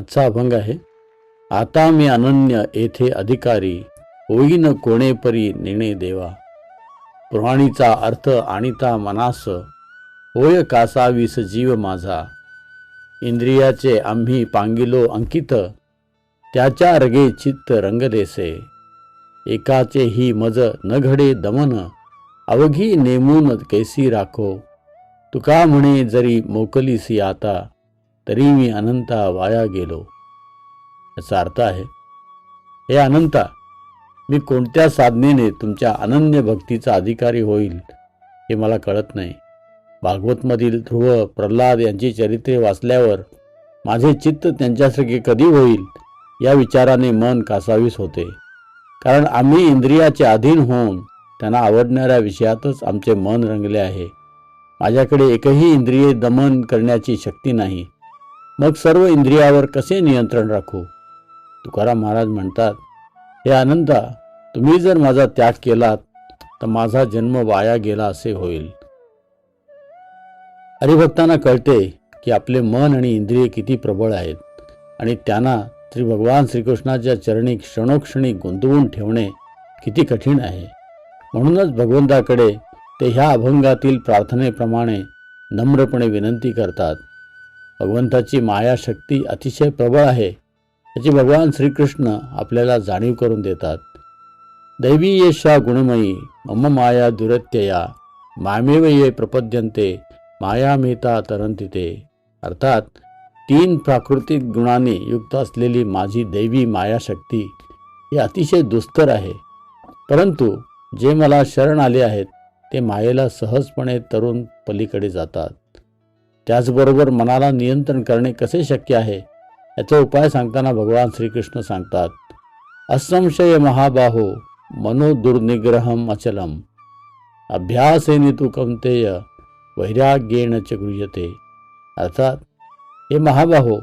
आजचा अभंग आहे आता मी अनन्य येथे अधिकारी होईन कोणेपरी नेणे देवा. पुराणीचा अर्थ आणिता मनास होय कासावीस जीव माझा. इंद्रियाचे आम्ही पांगिलो अंकित त्याच्या रगे चित्त रंगदेसे एकाचे ही मज न घडे दमन अवघी नेमून कैसी राखो. तुका म्हणे जरी मोकलीसी आता तरी मी अनंता वाया गेलो. याचा अर्थ आहे हे अनंता मी कोणत्या साधनेने तुमच्या अनन्य भक्तीचा अधिकारी होईल हे मला कळत नाही. भागवतमधील ध्रुव प्रल्हाद यांची चरित्रे वाचल्यावर माझे चित्त त्यांच्यासारखे कधी होईल या विचाराने मन कासावीस होते. कारण आम्ही इंद्रियाचे अधीन होऊन त्यांना आवडणाऱ्या विषयातच आमचे मन रंगले आहे. माझ्याकडे एकही इंद्रिये दमन करण्याची शक्ती नाही. मग सर्व इंद्रियावर कसे नियंत्रण राखू? तुकाराम महाराज म्हणतात हे आनंदा तुम्ही जर माझा त्याग केलात तर माझा जन्म वाया गेला असे होईल. हरिभक्तांना कळते की आपले मन आणि इंद्रिय किती प्रबळ आहेत आणि त्यांना श्री भगवान श्रीकृष्णाच्या चरणी क्षणोक्षणी गुंतवून ठेवणे किती कठीण आहे. म्हणूनच भगवंताकडे ते ह्या अभंगातील प्रार्थनेप्रमाणे नम्रपणे विनंती करतात. भगवंताची मायाशक्ती अतिशय प्रबळ आहे त्याची भगवान श्रीकृष्ण आपल्याला जाणीव करून देतात. दैवी येशा गुणमयी मम माया दुरत्यया मामेव ये प्रपद्यंते मायामेता तरंतिते अर्थात तीन प्राकृतिक गुणांनी युक्त असलेली माझी दैवी मायाशक्ती ही अतिशय दुस्तर आहे. परंतु जे मला शरण आले आहेत ते मायेला सहजपणे तरुण पलीकडे जातात. त्याचबरोबर मनाला नियंत्रण करणे कसे शक्य आहे याचा उपाय सांगताना भगवान श्रीकृष्ण सांगतात असंशय महाबाहो मनोदुर्निग्रहम अचलम अभ्यासेने तू कमतेय वैराग्येण च गृह्यते। अर्थात हे महाबाहो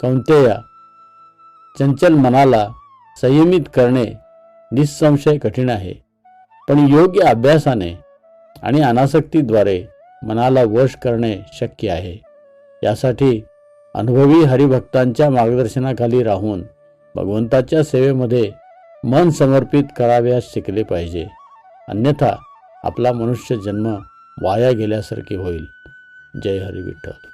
कौंतेया चंचल मनाला संयमित करणे निसंशय कठीण आहे पण योग्य अभ्यासाने आणि अनासक्तीद्वारे मनाला वश करणे शक्य आहे. यासाठी अनुभवी हरिभक्तांच्या मार्गदर्शनाखाली राहून भगवंताच्या सेवेमध्ये मन समर्पित कराव्यास शिकले पाहिजे. अन्यथा आपला मनुष्य जन्म वाया गेल्यासारखे होईल. जय हरी विठ्ठल